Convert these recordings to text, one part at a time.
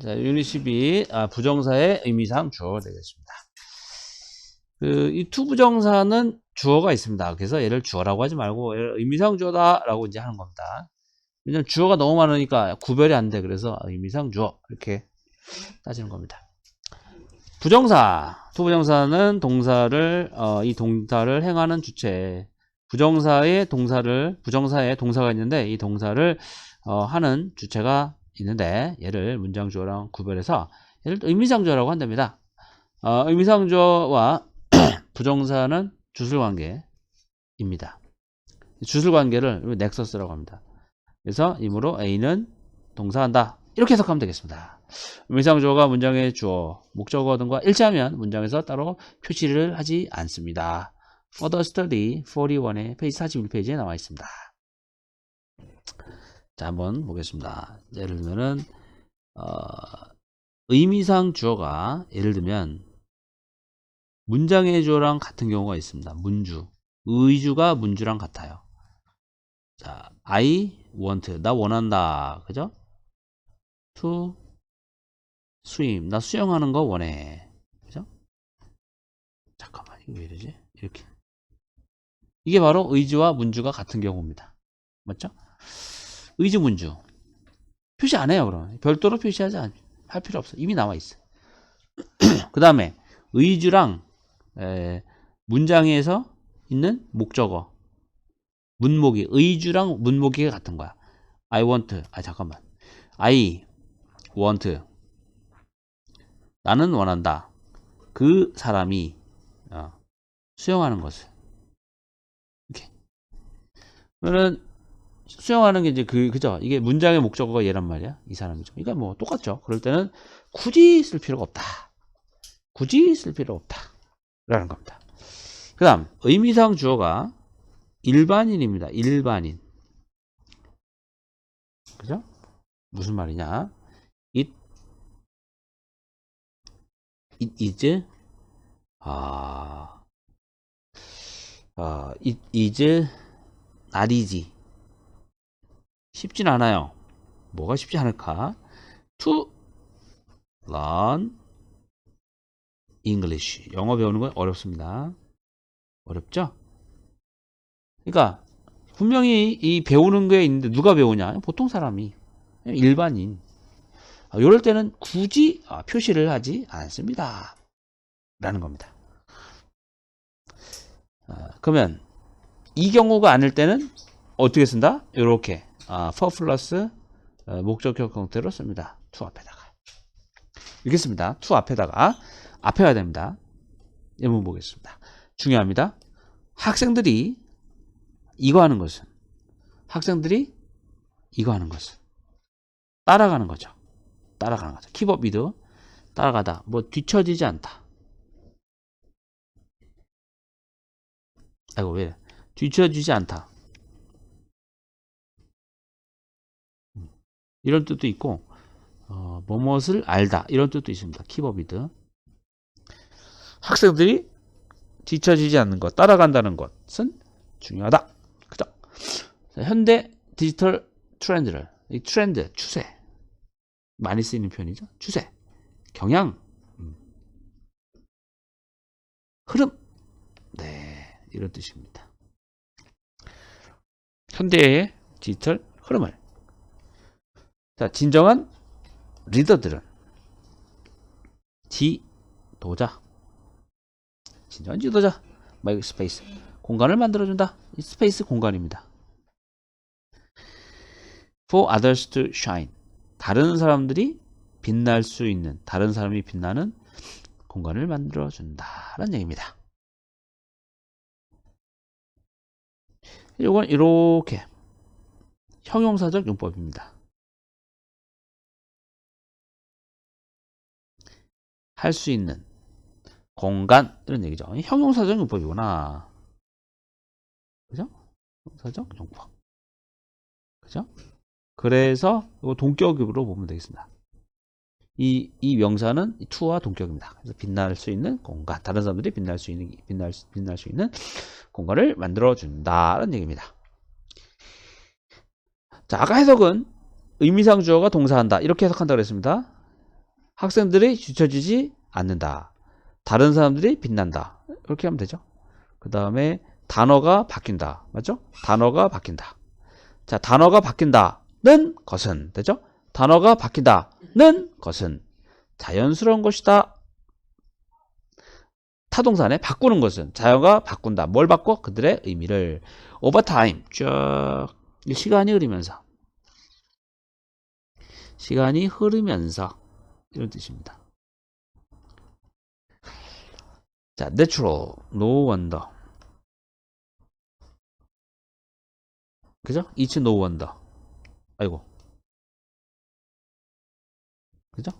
자, 유닛 12, 아, 부정사의 의미상 주어가 되겠습니다. 그, 이 투부정사는 주어가 있습니다. 그래서 얘를 주어라고 하지 말고, 얘를 의미상 주어다라고 이제 하는 겁니다. 왜냐면 주어가 너무 많으니까 구별이 안 돼. 그래서 의미상 주어. 이렇게 따지는 겁니다. 부정사. 투부정사는 동사를, 어, 이 동사를 행하는 주체. 부정사의 동사를, 부정사에 동사가 있는데, 이 동사를, 어, 하는 주체가 있는데, 얘를 문장주어랑 구별해서, 얘를 또 의미상주어라고 한답니다. 어, 의미상주어와 부정사는 주술관계입니다. 주술관계를 넥서스라고 합니다. 그래서 이므로 A는 동사한다. 이렇게 해석하면 되겠습니다. 의미상주어가 문장의 주어, 목적어 등과 일치하면 문장에서 따로 표시를 하지 않습니다. Further Study 41의 페이지 41페이지에 나와 있습니다. 자, 한번 보겠습니다. 예를 들면은, 어, 의미상 주어가 예를 들면 문장의 주어랑 같은 경우가 있습니다. 문주. 의주가 문주랑 같아요. 자, I want. 나 원한다. 그죠? to swim. 나 수영하는 거 원해. 그죠? 잠깐만, 이거 왜 이러지? 이렇게. 이게 바로 의주와 문주가 같은 경우입니다. 맞죠? 의주, 문주. 표시 안 해요, 그럼. 별도로 표시하지 않, 할 필요 없어. 이미 나와 있어. 그 다음에 의주랑 에, 문장에서 있는 목적어 문목이 의주랑 문목이가 같은 거야. I want. 아 잠깐만. I want. 나는 원한다. 그 사람이 어, 수영하는 것을. 이렇게. 그러면 수영하는 게 이제 그 그죠? 이게 문장의 목적어가 얘란 말이야. 이 사람이죠. 그러니까 뭐 똑같죠. 그럴 때는 굳이 쓸 필요가 없다. 굳이 쓸 필요 없다. 라는 겁니다. 그 다음, 의미상 주어가 일반인입니다. 일반인. 그죠? 무슨 말이냐? It, it is, 아, 아, it is easy. 쉽진 않아요. 뭐가 쉽지 않을까? To learn English. 영어 배우는 건 어렵습니다. 어렵죠? 그러니까 분명히 이 배우는 게 있는데 누가 배우냐? 보통 사람이 일반인. 아, 이럴 때는 굳이 아, 표시를 하지 않습니다. 라는 겁니다. 아, 그러면 이 경우가 아닐 때는 어떻게 쓴다? 이렇게 아, for 플러스 어, 목적격 형태로 씁니다. to 앞에다가 씁니다. to 앞에다가 앞에 가야 됩니다. 예문 보겠습니다. 중요합니다. 학생들이 이거 하는 것은 학생들이 이거 하는 것은 따라가는 거죠. 따라가는 거죠. 미드 따라가다 뭐 뒤처지지 않다. 아이고 왜 뒤처지지 않다. 이런 뜻도 있고 어, 뭐뭇을 알다 이런 뜻도 있습니다. 키법 미드 학생들이 뒤처지지 않는 것, 따라간다는 것은 중요하다. 그죠? 자, 현대 디지털 트렌드를, 이 트렌드, 추세. 많이 쓰이는 표현이죠. 추세. 경향. 음. 흐름. 네. 이런 뜻입니다. 현대의 디지털 흐름을. 자, 진정한 리더들은 지도자. 진정한 지도자. 마이크 스페이스. 공간을 만들어준다. 이 스페이스 공간입니다. For others to shine. 다른 사람들이 빛날 수 있는 다른 사람이 빛나는 공간을 만들어준다 라는 얘기입니다. 이건 이렇게 형용사적 용법입니다 할 수 있는 공간 이런 얘기죠. 형용사적 용법이구나. 그죠? 형용사적 용법. 그죠? 그래서 이거 동격으로 보면 되겠습니다. 이, 이 명사는 투와 동격입니다. 그래서 빛날 수 있는 공간, 다른 사람들이 빛날 수 있는 빛날 수, 빛날 수 있는 공간을 만들어 준다는 얘기입니다. 자, 아까 해석은 의미상 주어가 동사한다 이렇게 해석한다 그랬습니다. 학생들이 뒤처지지 않는다. 다른 사람들이 빛난다. 이렇게 하면 되죠. 그 다음에 단어가 바뀐다. 맞죠? 단어가 바뀐다. 자, 단어가 바뀐다는 것은 되죠? 단어가 바뀐다는 것은 자연스러운 것이다. 타동사네 바꾸는 것은 자연가 바꾼다. 뭘 바꿔? 그들의 의미를 time 쭉 시간이 흐르면서 시간이 흐르면서 이런 뜻입니다. 자, natural, no wonder. 그죠? It's no wonder. 아이고. 그죠?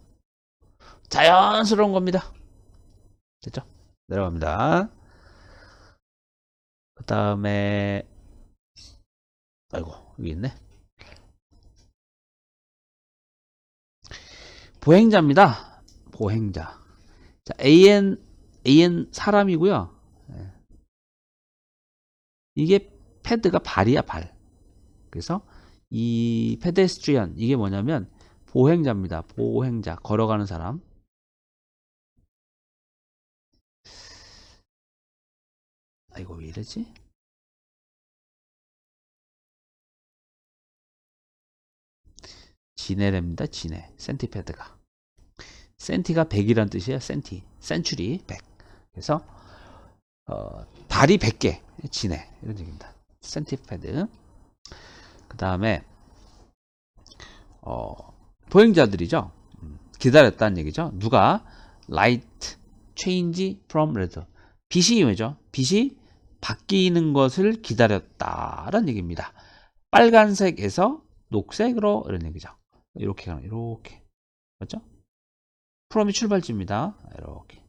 자연스러운 겁니다. 됐죠? 내려갑니다. 그 다음에, 아이고, 여기 있네. 보행자입니다. 보행자. 자, AN, AN 사람이고요. 예. 이게 패드가 발이야, 발. 그래서 이 페데스트리언, 이게 뭐냐면 보행자입니다. 보행자, 걸어가는 사람. 아이고, 왜 이러지? 지네랍니다. 지네. 센티패드가. 센티가 100이란 뜻이에요. 센티. 센츄리 100. 그래서 어, 발이 100개. 지네. 이런 얘기입니다. 센티패드. 그 다음에 어, 보행자들이죠. 음, 기다렸다는 얘기죠. 누가 light change from red. 빛이 왜죠? 빛이 바뀌는 것을 기다렸다라는 얘기입니다. 빨간색에서 녹색으로 이런 얘기죠. 이렇게 가는 이렇게 맞죠? 프롬이 출발지입니다. 이렇게.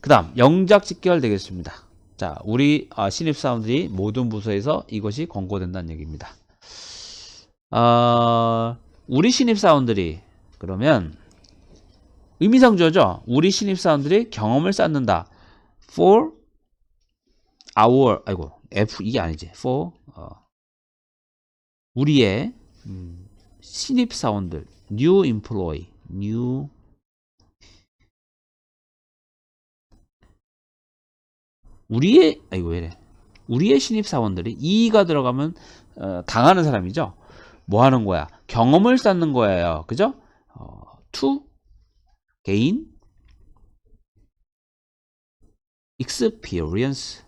그 다음 영작 직결 되겠습니다. 자, 우리 아, 신입 사원들이 모든 부서에서 이것이 권고된다는 얘기입니다. 아, 우리 신입 사원들이 그러면 의미상주어죠. 우리 신입 사원들이 경험을 쌓는다. for our 아이고 F 이게 아니지. for 어, 우리의 음, 신입 사원들 new employee new 우리의 아이고 왜래 우리의 신입 사원들이 이가 들어가면 어, 당하는 사람이죠. 뭐 하는 거야? 경험을 쌓는 거예요. 그죠? 어, to gain experience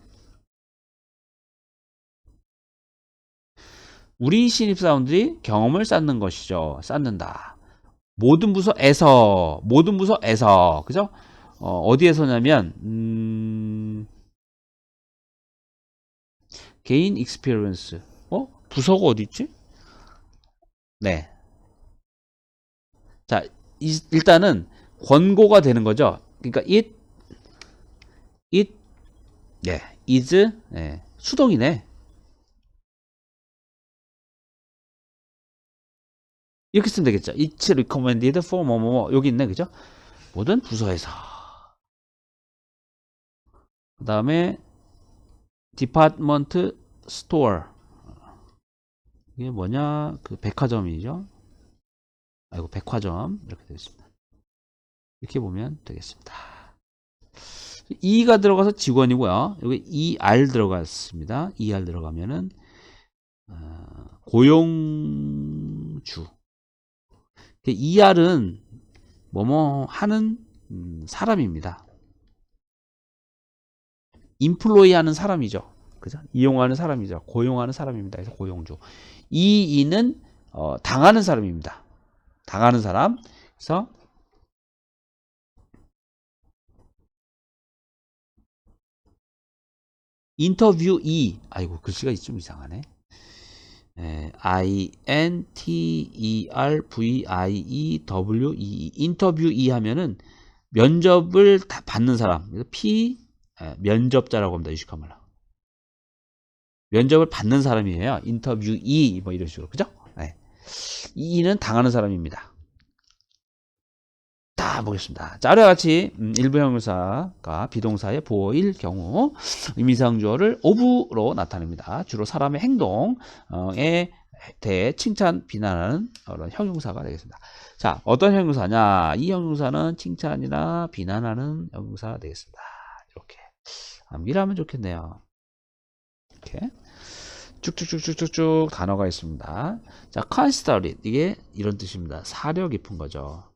우리 신입사원들이 경험을 쌓는 것이죠. 쌓는다. 모든 부서에서, 모든 부서에서, 그죠? 어, 디에서냐면 음, 개인 익스피리언스. 어? 부서가 어디 있지? 네. 자, 이, 일단은 권고가 되는 거죠. 그러니까 it, it, 네, is, 네, 수동이네. 이렇게 쓰면 되겠죠. It's recommended for 뭐뭐뭐 여기 있네, 그죠? 모든 부서에서. 그 다음에 department store 이게 뭐냐? 그 백화점이죠. 아이고 백화점 이렇게 되겠습니다. 이렇게 보면 되겠습니다. E가 들어가서 직원이고요. 여기 ER 들어갔습니다. ER 들어가면은 어, 고용주 ER은 뭐뭐 하는 음, 사람입니다. 인플로이 하는 사람이죠. 그죠? 이용하는 사람이죠. 고용하는 사람입니다. 그래서 고용주. 이이는 어, 당하는 사람입니다. 당하는 사람. 그래서 인터뷰 이 아이고 글씨가 좀 이상하네. 에, I N T E R V I E W E 인터뷰 이 하면은 면접을 다 받는 사람. P 에, 면접자라고 합니다. 유식화말로. 면접을 받는 사람이에요. 인터뷰 이뭐 이런 식으로 그죠? 네. 이는 당하는 사람입니다. 다 자, 보겠습니다. 자, 아래와 같이 음, 일부 형용사가 비동사의 보어일 경우 의미상 주어를 오브로 나타냅니다. 주로 사람의 행동에 대해 칭찬, 비난하는 그런 형용사가 되겠습니다. 자, 어떤 형용사냐? 이 형용사는 칭찬이나 비난하는 형용사가 되겠습니다. 이렇게 암기하면 좋겠네요. 이렇게 쭉쭉쭉쭉쭉쭉 단어가 있습니다. 자, consider 이게 이런 뜻입니다. 사려 깊은 거죠.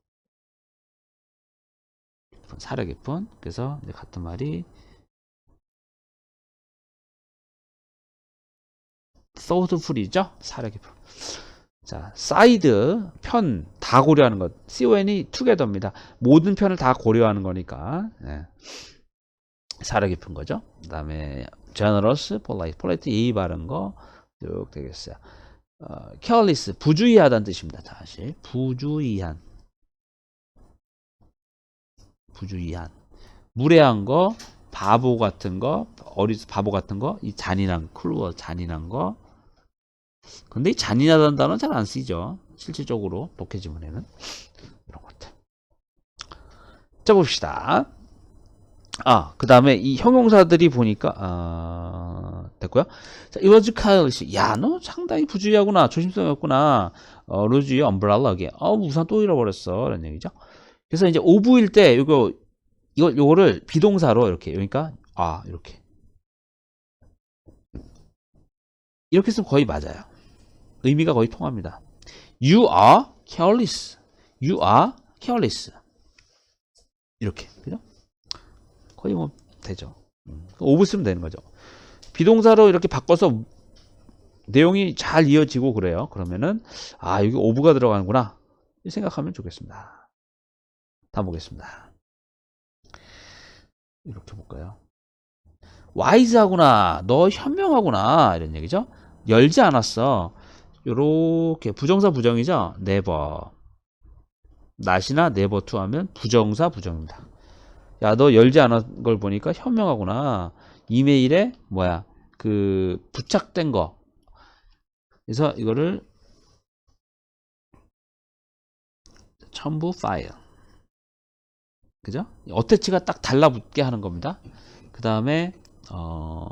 사려 깊은. 그래서 같은 말이 thoughtful이죠. 사려 깊은. 자, 사이드 편 다 고려하는 것. con이 together입니다. 모든 편을 다 고려하는 거니까. 네. 사려 깊은 거죠. 그 다음에 generous, polite, polite 예의 바른 거 쭉 되겠어요. 어, careless 부주의하다는 뜻입니다. 다시 부주의한, 부주의한, 무례한 거, 바보 같은 거, 어리 바보 같은 거, 이 잔인한 클루어 잔인한 거. 근데 이 잔인하다는 단어는 잘 안 쓰이죠. 실질적으로 독해 지문에는 이런 것들. 자 봅시다. 아, 그 다음에 이 형용사들이 보니까, 아, 됐고요. 자, it was careless. 야, 너 상당히 부주의하구나. 조심성이 없구나. 어, 로지 엄브랄라게. 어, 우산 또 잃어버렸어. 라는 얘기죠. 그래서 이제 오브일 때, 이거, 이거, 요거를 비동사로 이렇게, 그러니까, 아, 이렇게. 이렇게 쓰면 거의 맞아요. 의미가 거의 통합니다. You are careless. You are careless. 이렇게. 그죠? 거의 뭐 되죠. 음, 오브 쓰면 되는 거죠. 비동사로 이렇게 바꿔서 내용이 잘 이어지고 그래요. 그러면은 아 여기 오브가 들어가는구나 이 생각하면 좋겠습니다. 다음 보겠습니다. 이렇게 볼까요? 와이즈하구나, 너 현명하구나 이런 얘기죠. 열지 않았어. 요렇게 부정사 부정이죠. never. not이나 never to 하면 부정사 부정입니다. 야, 너 열지 않은 걸 보니까 현명하구나. 이메일에 뭐야 그 부착된 거. 그래서 이거를 첨부 파일. 그죠? 어태치가 딱 달라붙게 하는 겁니다. 그 다음에 어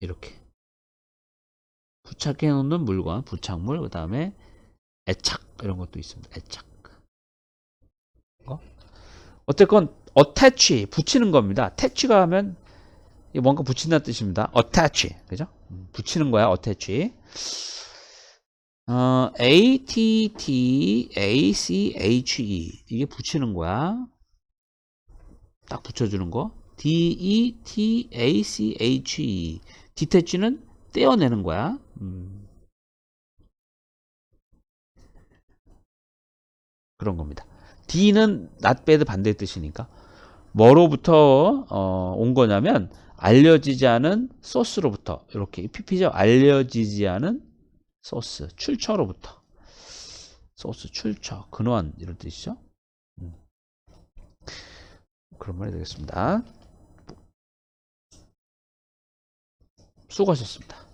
이렇게 부착해 놓는 물건, 부착물, 그 다음에 애착 이런 것도 있습니다. 애착. 거. 어쨌건 attach 붙이는 겁니다. attach가 하면 뭔가 붙인다는 뜻입니다. attach 그죠? 음, 붙이는 거야. 어, t t a c h e 이게 붙이는 거야. 딱 붙여주는 거. d e t a c h e detach는 떼어내는 거야. 음. 그런 겁니다. D는 not bad 반대의 뜻이니까 뭐로부터 어, 온 거냐면 알려지지 않은 소스로부터 이렇게 PP죠. 알려지지 않은 소스 출처로부터 소스 출처 근원 이런 뜻이죠. 음. 그런 말이 되겠습니다. 수고하셨습니다.